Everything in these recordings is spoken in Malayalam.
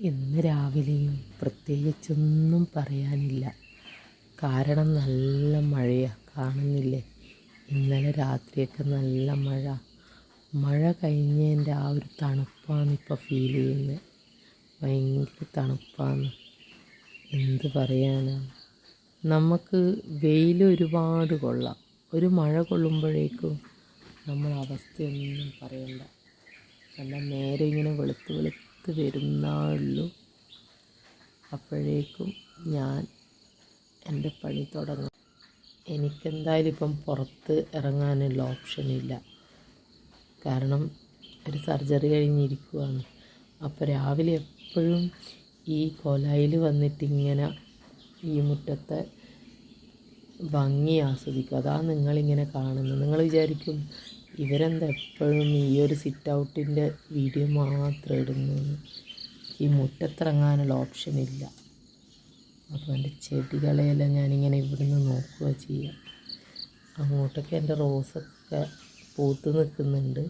ഇന്ന് രാവിലെയും പ്രത്യേകിച്ചൊന്നും പറയാനില്ല. കാരണം നല്ല മഴയാണ് കാണുന്നില്ലേ? ഇന്നലെ രാത്രിയൊക്കെ നല്ല മഴ. മഴ കഴിഞ്ഞതിന്റെ ആ ഒരു തണുപ്പാണ് ഇപ്പോൾ ഫീൽ ചെയ്യുന്നത് ഭയങ്കര തണുപ്പാണ്. എന്ത് പറയാനാണ് നമുക്ക് വെയിൽ ഒരുപാട് കൊള്ളാം. ഒരു മഴ കൊള്ളുമ്പോഴേക്കും നമ്മൾ അവസ്ഥയൊന്നും പറയണ്ട. നല്ല നേരെ ഇങ്ങനെ വെളുത്ത് വെളുത്ത് വരുന്നുള്ളൂ അപ്പോഴേക്കും ഞാൻ എന്റെ പണി തുടങ്ങും. എനിക്കെന്തായാലും ഇപ്പം പുറത്ത് ഇറങ്ങാനുള്ള ഓപ്ഷനില്ല. കാരണം ഒരു സർജറി കഴിഞ്ഞിരിക്കുവാണ്. അപ്പോൾ രാവിലെ എപ്പോഴും ഈ കൊലായിൽ വന്നിട്ട് ഇങ്ങനെ ഈ മുറ്റത്തെ ഭംഗി ആസ്വദിക്കും. അതാണ് നിങ്ങളിങ്ങനെ കാണുന്നത്. നിങ്ങൾ വിചാരിക്കും ഇവരെന്താ എപ്പോഴും ഈ ഒരു സിറ്റ് ഔട്ടിന്റെ വീഡിയോ മാത്രം ഇടുന്നു ഈ മുറ്റത്തിറങ്ങാനുള്ള ഓപ്ഷൻ ഇല്ല. അപ്പോൾ എന്റെ ചെടികളെയെല്ലാം ഞാനിങ്ങനെ ഇവിടുന്ന് നോക്കുക ചെയ്യാം. അങ്ങോട്ടൊക്കെ എന്റെ റോസൊക്കെ പൂത്ത് നിൽക്കുന്നുണ്ട്.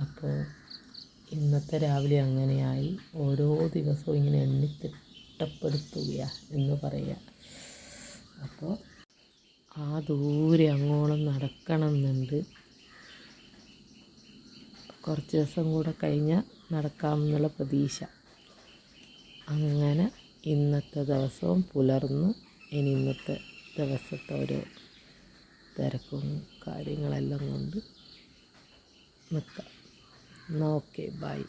അപ്പോൾ ഇന്നത്തെ രാവിലെ അങ്ങനെയായി. ഓരോ ദിവസവും ഇങ്ങനെ എണ്ണി തിട്ടപ്പെടുത്തുകയാണ് എന്ന് പറയുക അപ്പോൾ ആ ദൂരെ അങ്ങോളം നടക്കണം എന്നുണ്ട് കുറച്ച് ദിവസം കൂടെ കഴിഞ്ഞാൽ നടക്കാമെന്നുള്ള പ്രതീക്ഷ. അങ്ങനെ ഇന്നത്തെ ദിവസവും പുലർന്ന്. ഇനി ഇന്നത്തെ ദിവസത്തെ ഒരു തിരക്കും കാര്യങ്ങളെല്ലാം കൊണ്ട് നിൽക്കാം എന്നാൽ ഓക്കെ ബൈ.